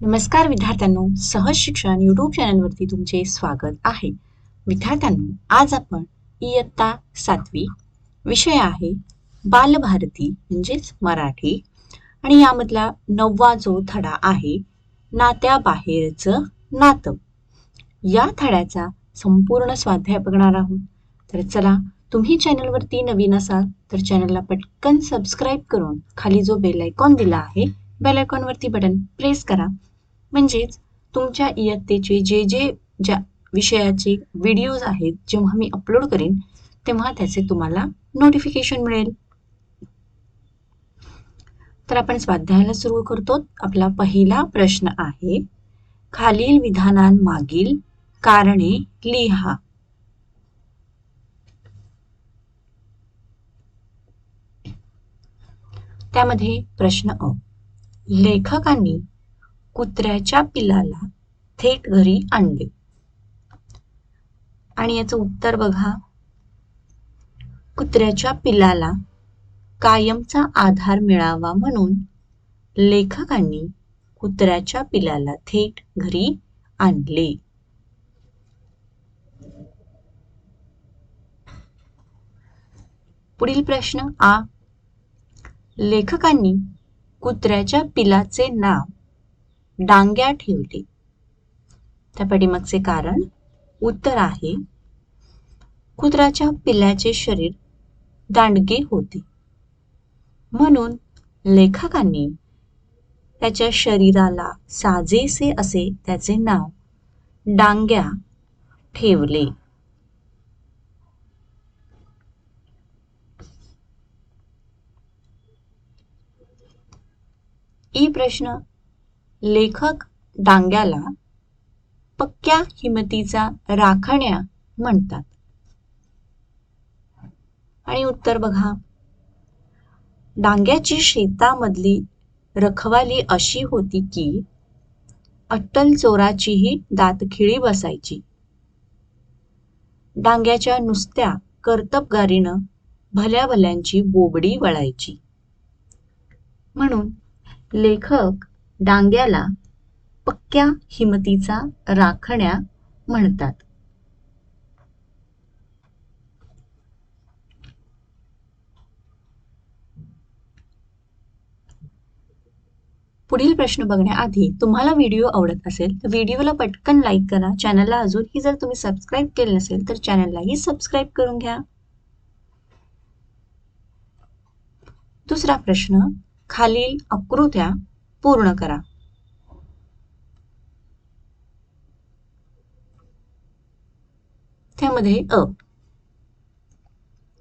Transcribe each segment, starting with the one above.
नमस्कार विद्यार्थ्यांनो सहज शिक्षण युट्यूब चॅनलवरती तुमचे स्वागत आहे. विद्यार्थ्यांनो आज आपण इयत्ता सातवी विषय आहे बालभारती म्हणजेच मराठी. आणि यामधला नववा जो धडा आहे नात्याबाहेरचं नातं. या धड्याचा संपूर्ण स्वाध्याय बघणार आहोत. तर चला तुम्ही चॅनलवरती नवीन असाल तर चॅनलला पटकन सबस्क्राईब करून खाली जो बेल आयकॉन दिला आहे बेल आयकॉनवरती बटन प्रेस करा. म्हणजेच तुमच्या इयत्तेचे जे जे ज्या विषयाचे व्हिडिओज आहेत जेव्हा मी अपलोड करीन तेव्हा त्याचे तुम्हाला नोटिफिकेशन मिळेल. तर आपण स्वाध्यायाला सुरू करतो. आपला पहिला प्रश्न आहे खालील विधानांमागील कारणे लिहा. त्यामध्ये प्रश्न अ लेखकांनी कुत्र्याच्या पिलाला थेट घरी आणले. आणि याचं उत्तर बघा. कुत्र्याच्या पिलाला कायमचा आधार मिळावा म्हणून लेखकांनी कुत्र्याच्या पिलाला थेट घरी आणले. पुढील प्रश्न आ. लेखकांनी कुत्र्याच्या पिलाचे नाव डांग्या ठेवले. त्या पाठीमागचे कारण उत्तर आहे. कुत्राच्या पिल्ल्याचे शरीर दांडगे होते. म्हणून लेखकांनी त्याच्या शरीराला साजेसे असे त्याचे नाव डांग्या ठेवले. ई प्रश्न लेखक डांग्याला पक्क्या हिमतीचा राखण्या म्हणतात. आणि उत्तर बघा. डांग्याची शेतामधली रखवाली अशी होती की अट्टल चोराचीही दातखिळी बसायची. डांग्याच्या नुसत्या कर्तबगारीनं भल्या भल्यांची बोबडी वळायची. म्हणून लेखक डांग्याला पक्क्या हिमतीचा राखण्या म्हणतात. पुढील प्रश्न बघण्याआधी तुम्हाला व्हिडिओ आवडत असेल तर व्हिडिओला पटकन लाईक करा. चॅनलला अजूनही जर तुम्ही सबस्क्राईब केले नसेल तर चॅनललाही सबस्क्राईब करून घ्या. दुसरा प्रश्न खालील आकृत्या पूर्ण करा. त्यामध्ये अ.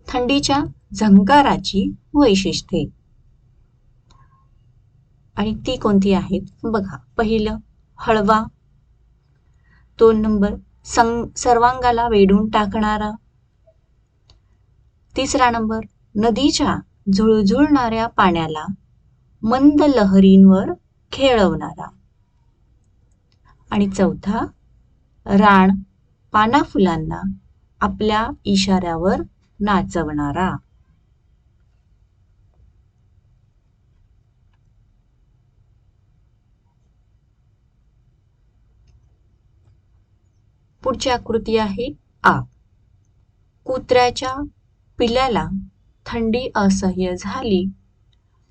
थंडीच्या झंकाराची वैशिष्ट्ये. आणि ती कोणती आहेत? बघा पहिलं हळवा. दोन नंबर सं सर्वांगाला वेढून टाकणारा. तिसरा नंबर नदीच्या झुळझुळणाऱ्या पाण्याला मंद लहरींवर खेळवणारा. आणि चौथा राण पाना फुलांना आपल्या इशाऱ्यावर नाचवणारा. पुढची आकृती आहे आ. कुत्र्याच्या पिल्याला थंडी असह्य झाली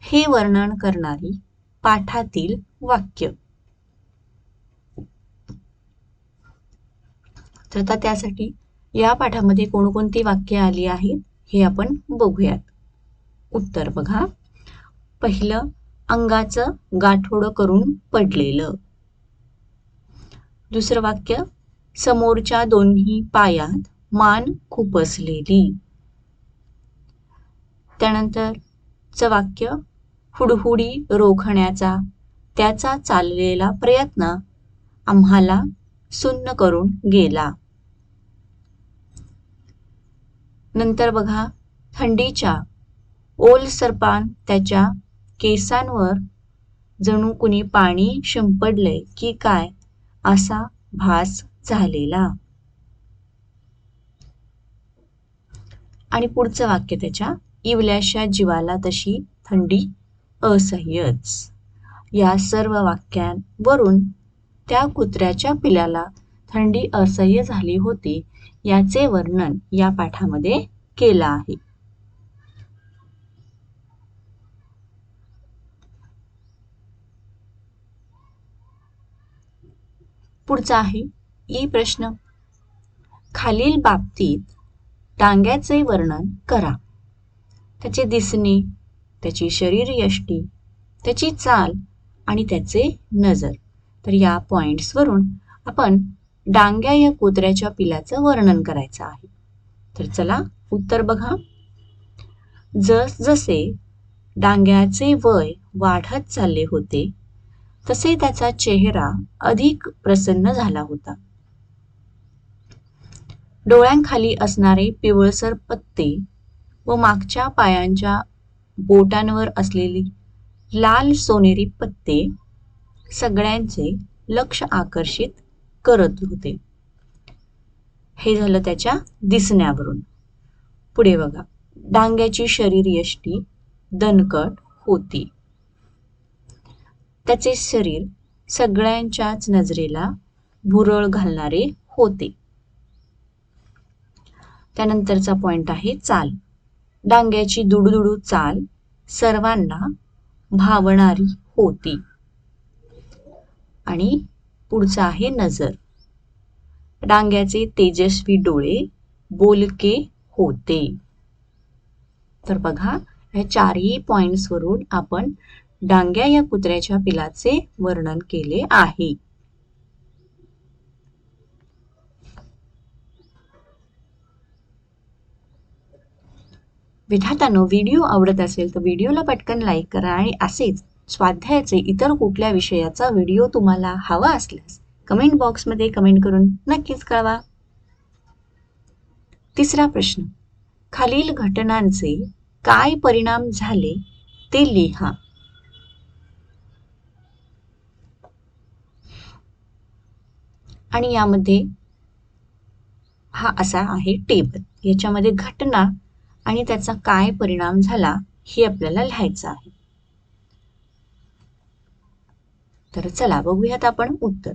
हे वर्णन करणारी पाठातील वाक्य. तर आता त्यासाठी या पाठामध्ये कोणकोणती वाक्य आली आहेत हे आपण बघूयात. उत्तर बघा. पहिलं अंगाचं गाठोडं करून पडलेलं. दुसरं वाक्य समोरच्या दोन्ही पायात मान खुपसलेली. त्यानंतरचं वाक्य हुडहुडी रोखण्याचा त्याचा चाललेला प्रयत्न आम्हाला सुन्न करून गेला. नंतर बघा थंडीच्या ओलसरपान त्याच्या केसांवर जणू कुणी पाणी शिंपडले की काय असा भास झालेला. आणि पुढचं वाक्य त्याच्या इवल्याशा जीवाला तशी थंडी असह्यच. या सर्व वाक्यांवरून त्या कुत्र्याच्या पिल्याला थंडी असह्य झाली होती याचे वर्णन या पाठामध्ये केलं आहे. पुढचा आहे ई प्रश्न. खालील बाबतीत डांग्याचे वर्णन करा. त्याचे दिसणे त्याची शरीरयष्टी त्याची चाल आणि त्याचे नजर. तर या पॉईंट्सवरून आपण डांग्या या कुत्र्याच्या पिलाचं वर्णन करायचं आहे. तर चला उत्तर बघा. जस जसे डांग्याचे वय वाढत चालले होते तसे त्याचा चेहरा अधिक प्रसन्न झाला होता. डोळ्यांखाली असणारे पिवळसर पत्ते व मागच्या पायांच्या बोटांवर असलेली लाल सोनेरी पत्ते सगळ्यांचे लक्ष आकर्षित करत होते. हे झालं त्याच्या दिसण्यावरून. पुढे बघा. डांग्याची शरीर यष्टी दणकट होती. त्याचे शरीर सगळ्यांच्याच नजरेला भुरळ घालणारे होते. त्यानंतरचा पॉइंट आहे चाल. डांग्याची दुडुदुडू चाल सर्वांना भावणारी होती. आणि पुढचा आहे नजर. डांग्याचे तेजस्वी डोळे बोलके होते. तर बघा या चारही पॉइंट्सवरून आपण डांग्या या कुत्र्याच्या पिलाचे वर्णन केले आहे. विधातानो व्हिडिओ आवडत असेल तर व्हिडिओला पटकन लाईक करा आणि असेच स्वाध्यायाचे इतर कुठल्या विषयाचा व्हिडिओ तुम्हाला हवा असल्यास कमेंट बॉक्समध्ये कमेंट करून नक्कीच कळवा. तिसरा प्रश्न. खालील घटनांचे काय परिणाम झाले ते लिहा. आणि यामध्ये हा असा आहे टेबल याच्यामध्ये घटना आणि त्याचा काय परिणाम झाला हे आपल्याला लिहायचं आहे. तर चला बघूयात आपण उत्तर.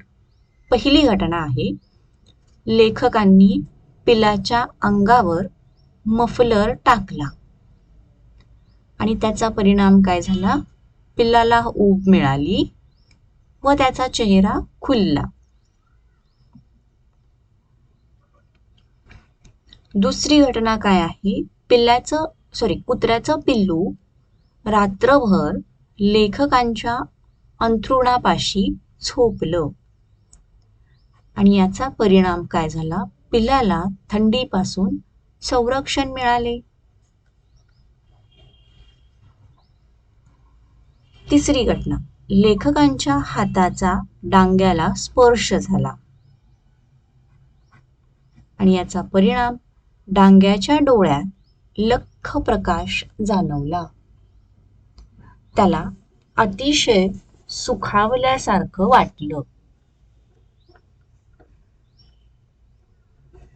पहिली घटना आहे लेखकांनी पिलाच्या अंगावर मफलर टाकला. आणि त्याचा परिणाम काय झाला? पिल्लाला ऊब मिळाली व त्याचा चेहरा खुलला. दुसरी घटना काय आहे? पिल्ल्याचं सॉरी कुत्र्याचं पिल्लू रात्रभर लेखकांच्या अंथरुणापाशी झोपलं. आणि याचा परिणाम काय झाला? पिल्लाला थंडीपासून संरक्षण मिळाले. तिसरी घटना. लेखकांच्या हाताचा डांग्याला स्पर्श झाला. आणि याचा परिणाम डांग्याच्या डोळ्यात लख प्रकाश जाणवला. त्याला अतिशय सुखावल्यासारखं वाटलं.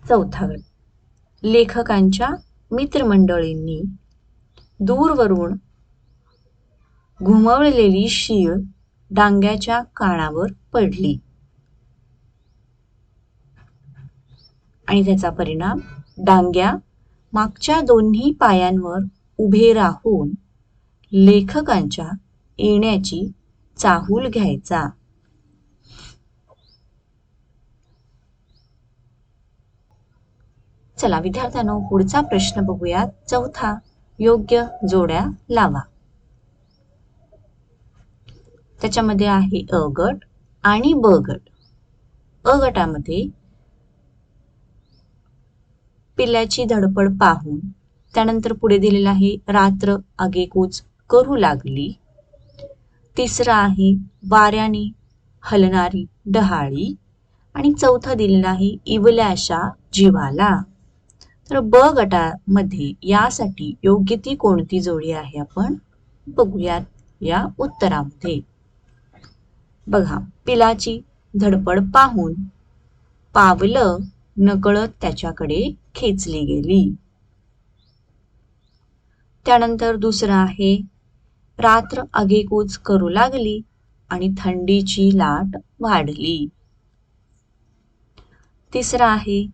चौथा गट. लेखकांच्या मित्रमंडळींनी दूरवरून घुमवलेली शीळ डांग्याच्या कानावर पडली. आणि त्याचा परिणाम डांग्या मागच्या दोन्ही पायांवर उभे राहून लेखकांच्या येण्याची चाहूल घ्यायचा. चला विद्यार्थ्यांनो पुढचा प्रश्न बघूयात. चौथा योग्य जोड्या लावा. त्याच्यामध्ये आहे अ गट आणि ब गट. अ गटामध्ये पिल्ल्याची धडपड पाहून त्यानंतर पुढे दिलेलं आहे रात्र आगेकूच करू लागली. तिसरा आहे वाऱ्याने हलणारी डहाळी. आणि चौथा दिलेला आहे इवल्याशा जीवाला. तर ब गटामध्ये यासाठी योग्य ती कोणती जोडी आहे आपण बघूयात या उत्तरामध्ये. बघा पिलाची धडपड पाहून पावलं नकळत त्याच्याकडे खेचली गेली. त्यानंतर दुसरं आहे रात्र आगेकूच करू लागली आणि थंडीची लाट वाढली. तिसरा आहे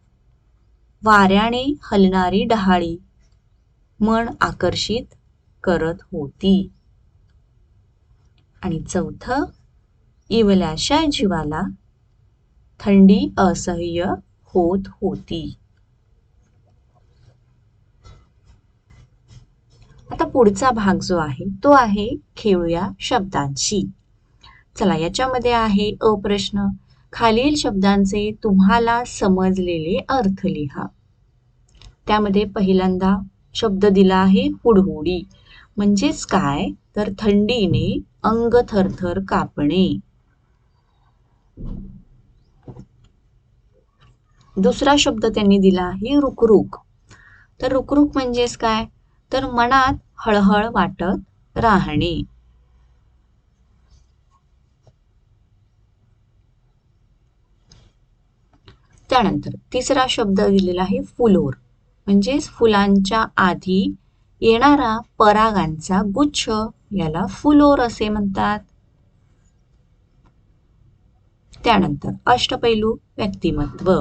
वाऱ्याने हलणारी डहाळी मन आकर्षित करत होती. आणि चौथं इवल्याशा जीवाला थंडी असह्य होत होती. आता पुढचा भाग जो आहे तो आहे खेळूया शब्दांशी. चला याच्यामध्ये आहे अ प्रश्न. खालील शब्दांचे तुम्हाला समजलेले अर्थ लिहा. त्यामध्ये पहिल्यांदा शब्द दिला आहे हुडहुडी. म्हणजेच काय? तर थंडीने अंग थरथर कापणे. दुसरा शब्द त्यांनी दिला आहे रुकरुक. तर रुकरुक म्हणजेच काय? तर मनात हळहळ वाटत राहणे. त्यानंतर तिसरा शब्द दिलेला आहे फुलोर. म्हणजेच फुलांच्या आधी येणारा परागांचा गुच्छ याला फुलोर असे म्हणतात. त्यानंतर अष्टपैलू व्यक्तिमत्व.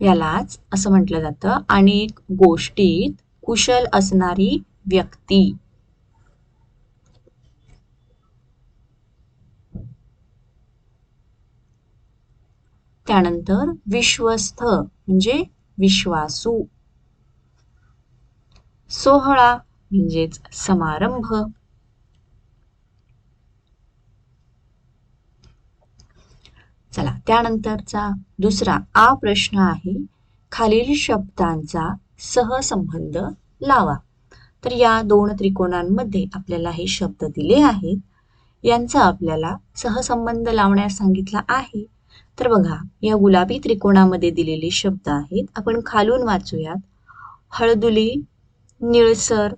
यालाच असं म्हटलं जातं अनेक गोष्टीत कुशल असणारी व्यक्ती. त्यानंतर विश्वस्त म्हणजे विश्वासू. सोहळा म्हणजेच समारंभ. चला त्यानंतरचा दुसरा आ प्रश्न आहे खालील शब्दांचा सहसंबंध लावा. तर या दोन त्रिकोणांमध्ये आपल्याला हे शब्द दिले आहेत. यांचा आपल्याला सहसंबंध लावण्यास सांगितला आहे. तर बघा या गुलाबी त्रिकोणामध्ये दिलेले शब्द आहेत. आपण खालून वाचूयात. हळदुली निळसर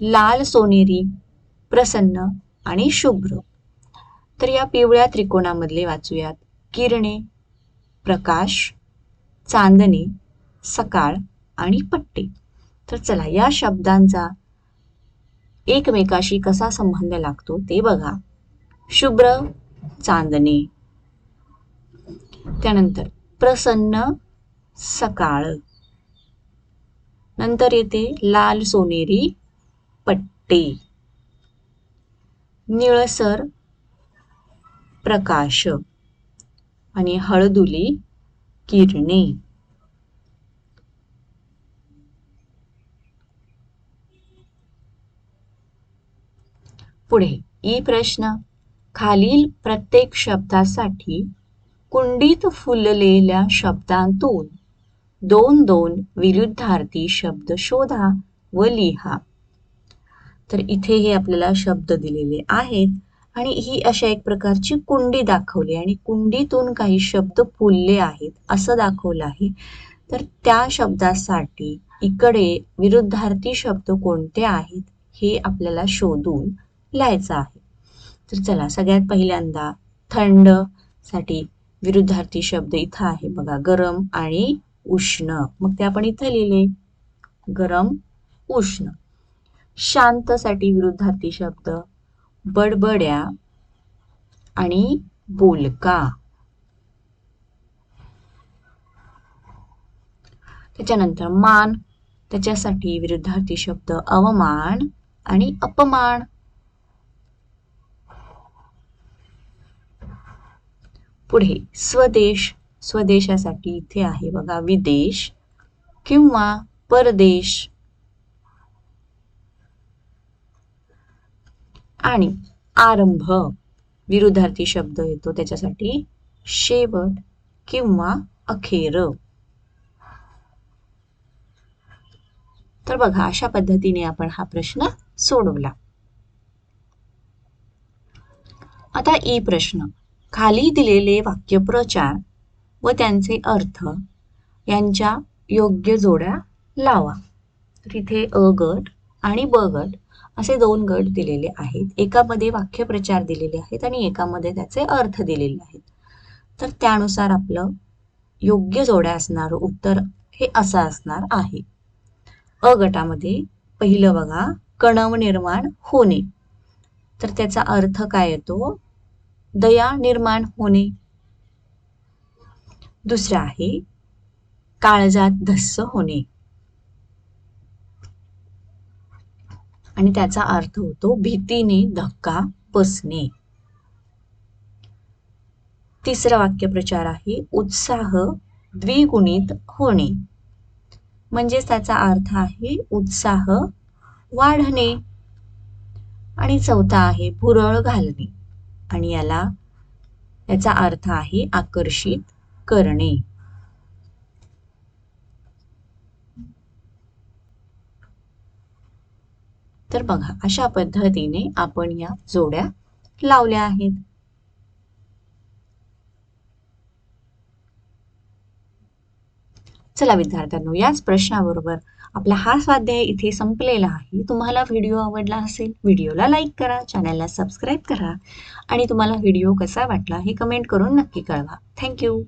लाल सोनेरी प्रसन्न आणि शुभ्र. तर या पिवळ्या त्रिकोणामधले वाचूयात. किरणे प्रकाश चांदणे सकाळ आणि पट्टे. तर चला या शब्दांचा एकमेकाशी कसा संबंध लागतो ते बघा. शुभ्र चांदणे. त्यानंतर प्रसन्न सकाळ. नंतर येते लाल सोनेरी पट्टे. निळसर प्रकाश. आणि हळदुली किरणे. पुढे. ई प्रश्न. खालील प्रत्येक शब्दासाठी कुंडीत फुललेल्या शब्दांतून दोन दोन विरुद्धार्थी शब्द शोधा व लिहा. तर इथे हे आपल्याला शब्द दिलेले आहेत आणि ही अशा एक प्रकारची कुंडी दाखवली आणि कुंडीतून काही शब्द फुलले आहेत असं दाखवलं आहे. तर त्या शब्दासाठी इकडे विरुद्धार्थी शब्द कोणते आहेत हे आपल्याला शोधून लिहायचं आहे. तर चला सगळ्यात पहिल्यांदा थंडसाठी विरुद्धार्थी शब्द इथं आहे बघा गरम आणि उष्ण. मग ते आपण इथं लिहिले. गरम उष्ण. शांतसाठी विरुद्धार्थी शब्द बडबड्या आणि बोलका. त्याच्यानंतर मान त्याच्यासाठी विरुद्धार्थी शब्द अवमान आणि अपमान. पुढे. स्वदेश स्वदेशासाठी इथे आहे बघा. विदेश किंवा परदेश. आणि आरंभ विरुद्धार्थी शब्द येतो त्याच्यासाठी. शेवट किंवा अखेर. तर बघा अशा पद्धतीने आपण हा प्रश्न सोडवला. आता ई प्रश्न. खाली दिलेले वाक्यप्रचार व त्यांचे अर्थ यांच्या योग्य जोड्या लावा. तर इथे अ गट आणि ब गट असे दोन गट दिलेले आहेत. एकामध्ये वाक्यप्रचार दिलेले आहेत आणि एकामध्ये त्याचे अर्थ दिलेले आहेत. तर त्यानुसार आपलं योग्य जोड्या असणारं उत्तर हे असं असणार आहे. अ गटामध्ये पहिलं बघा कणव निर्माण होणे. तर त्याचा अर्थ काय येतो? दया निर्माण होणे. दुसरं आहे काळजात धस्स होणे. आणि त्याचा अर्थ होतो भीतीने धक्का बसणे. तिसरा वाक्यप्रचार आहे उत्साह द्विगुणित होणे. म्हणजेच त्याचा अर्थ आहे उत्साह वाढणे. आणि चौथा आहे भुरळ घालणे. आणि याला याचा अर्थ आहे आकर्षित करणे. तर बघा अशा पद्धतीने आपण या जोड्या लावल्या आहेत. चला विद्यार्थ्यांनो याच प्रश्नाबरोबर आपला हा स्वाध्याय इथे संपलेला आहे. तुम्हाला व्हिडिओ आवडला असेल व्हिडिओला लाईक करा चॅनलला सबस्क्राईब करा आणि तुम्हाला व्हिडिओ कसा वाटला हे कमेंट करून नक्की कळवा. थँक्यू.